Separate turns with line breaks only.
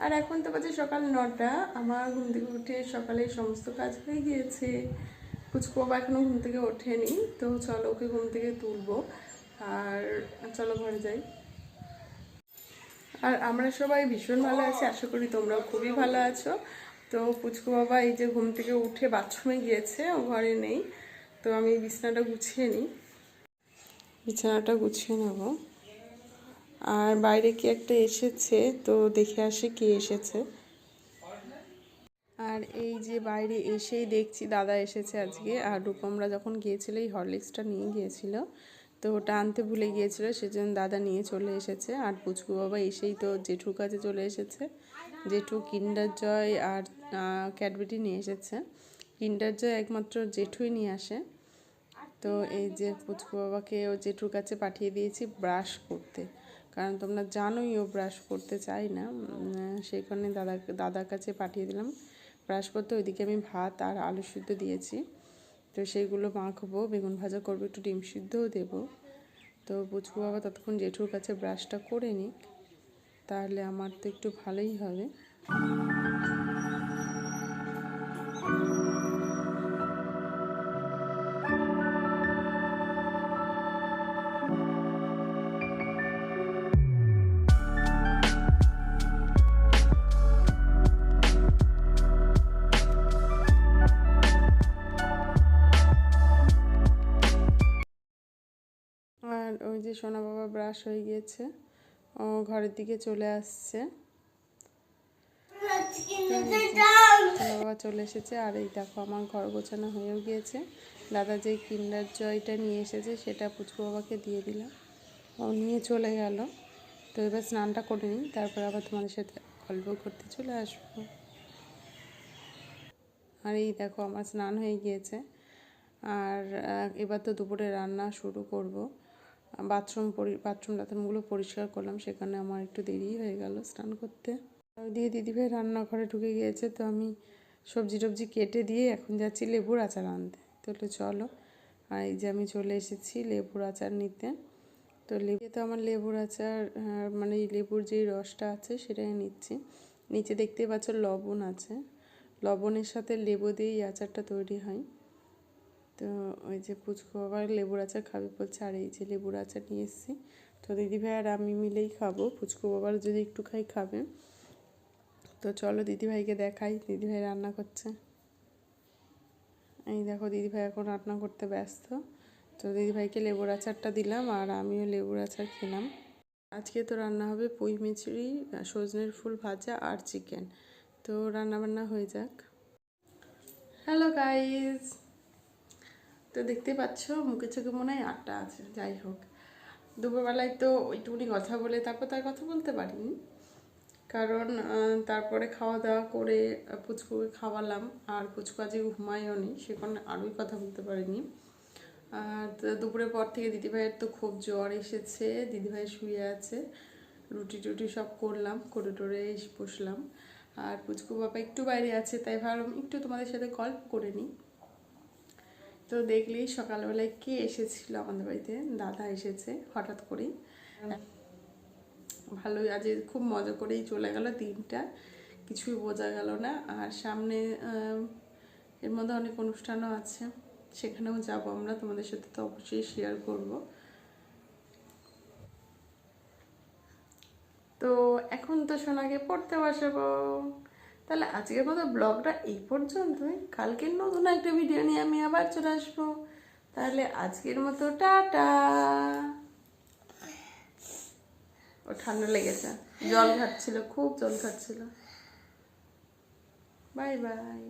বাজে সকাল নটা। আমার ঘুম থেকে উঠে সকালে সমস্ত কাজ হয়ে গিয়েছে। পুচকু বাবা এখনও ঘুম থেকে ওঠেনি, তো চলো ওকে ঘুম থেকে তুলবো। আর চলো ঘরে যাই। আর আমরা সবাই ভীষণ ভালো আছি, আশা করি তোমরাও খুবই ভালো আছো। তো পুচকু বাবা এই যে ঘুম থেকে উঠে বাথরুমে গিয়েছে, ও ঘরে নেই। তো আমি বিছানাটা গুছিয়ে নিই। বিছানাটা গুছিয়ে নেব। আর বাইরে কি একটা এসেছে? তো দেখে আসে কি এসেছে। আর এই যে বাইরে এসেই দেখছি দাদা এসেছে আজকে। আর রূপমরা যখন গিয়েছিল, এই হরলিক্সটা নিয়ে গিয়েছিল, তো ওটা আনতে ভুলে গিয়েছিল, সেজন্য দাদা নিয়ে চলে এসেছে। আর পুচকু বাবা এসেই তো জেঠুর কাছে চলে এসেছে। জেঠু কিন্ডার জয় আর ক্যাডবেটি নিয়ে এসেছে। কিন্ডার জয় একমাত্র জেঠুই নিয়ে আসে। তো এই যে পুচকু বাবাকে ও জেঠুর কাছে পাঠিয়ে দিয়েছি ব্রাশ করতে। কারণ তোমরা জানোই ও ব্রাশ করতে চাই না। সেই কারণে দাদা, দাদার কাছে পাঠিয়ে দিলাম। ব্রাশ করতে ওইদিকে আমি ভাত আর আলু সিদ্ধ দিয়েছি। তো সেইগুলো মাখবো, বেগুন ভাজা করব, একটু ডিম সিদ্ধও দেবো। তো বুঝব বাবা ততক্ষণ জেঠুর কাছে ব্রাশটা করে নিক, তাহলে আমার তো একটু ভালোই হবে। আর ওই যে সোনা বাবা ব্রাশ হয়ে গিয়েছে, ও ঘরের দিকে চলে আসছে। বাবা চলে এসেছে, আর এই দেখো আমার ঘর গোছানো হয়েও গিয়েছে। দাদা যে কিন্ডার জয়টা নিয়ে এসেছে, সেটা পুচকু বাবাকে দিয়ে দিলাম। ও নিয়ে চলে গেল। তো এবার স্নানটা করে নিই, তারপর আবার তোমাদের সাথে গল্প করতে চলে আসব। আর এই দেখো আমার স্নান হয়ে গিয়েছে। আর এবার তো দুপুরে রান্না শুরু করব। বাথরুম পরি বাথরুম টাথরুমগুলো পরিষ্কার করলাম সেখানে আমার একটু দেরি হয়ে গেল স্নান করতে। দিয়ে দিদিভাই রান্নাঘরে ঢুকে গিয়েছে তো আমি সবজি টবজি কেটে দিয়ে এখন যাচ্ছি লেবুর আচার আনতে। তাহলে চলো। আর এই যে আমি চলে এসেছি লেবুর আচার নিতে। তো লেবু তো আমার লেবুর আচার আহ, মানে লেবুর যে রসটা আছে সেটাই নিচ্ছি। নিচে দেখতেই পাচ্ছ লবণ আছে। লবণের সাথে লেবু দিয়ে এই আচারটা তৈরি হয়। তো ওই যে পুচকু আবার লেবুর আচার খাবে বলছে, আর এই যে লেবুর আচার নিয়ে এসেছি। তো দিদিভাই আর আমি মিলেই খাব, পুচকু বাবার যদি একটু খাই খাবে। তো চলো দিদিভাইকে দেখাই দিদিভাই রান্না করছে। এই দেখো দিদিভাই এখন রান্না করতে ব্যস্ত। তো দিদিভাইকে লেবুর আচারটা দিলাম, আর আমিও লেবুর আচার খেলাম। আজকে তো রান্না হবে পুঁই মিচড়ি সজনের ফুল ভাজা আর চিকেন। তো রান্না বান্না হয়ে যাক। হ্যালো গাইজ তো দেখতে পাচ্ছ, মুখে চোখে মনে হয় আটটা আছে, যাই হোক। দুপুরবেলায় তো ওইটুকুনি কথা বলে, তারপর তার কথা বলতে পারিনি। কারণ তারপরে খাওয়া দাওয়া করে পুচকুকে খাওয়ালাম, আর পুচকু আজকে ঘুমায়ও নি, সে কারণে আরোই কথা বলতে পারিনি। আর দুপুরের পর থেকে দিদিভাইয়ের তো খুব জ্বর এসেছে, দিদিভাই শুয়ে আছে। রুটি টুটি সব করলাম, করে টোরে বসলাম। আর পুচকু বাবা একটু বাইরে আছে, তাই ভাবলাম একটু তোমাদের সাথে গল্প করে নিই। তো দেখলেই সকালবেলায় কে এসেছিল আমাদের বাড়িতে? দাদা এসেছে হঠাৎ করেই। ভালোই, আজ খুব মজা করেই চলে গেল দিনটা। কিছুই বোঝা গেল না। আর সামনে এর মধ্যে অনেক অনুষ্ঠানও আছে। সেখানেও যাব আমরা। তোমাদের সাথে তো অবশ্যই শেয়ার করব। তো এখন তো সোনাকে পড়তে বসাবো। তাহলে আজকের মতো ব্লগটা এই পর্যন্তই। কালকের নতুন একটা ভিডিও নিয়ে আমি আবার চলে আসব। তাহলে আজকের মতো টাটা। ও ঠান্ডা লেগেছে। জল খাচ্ছিল, খুব জল খাচ্ছিল। Bye bye.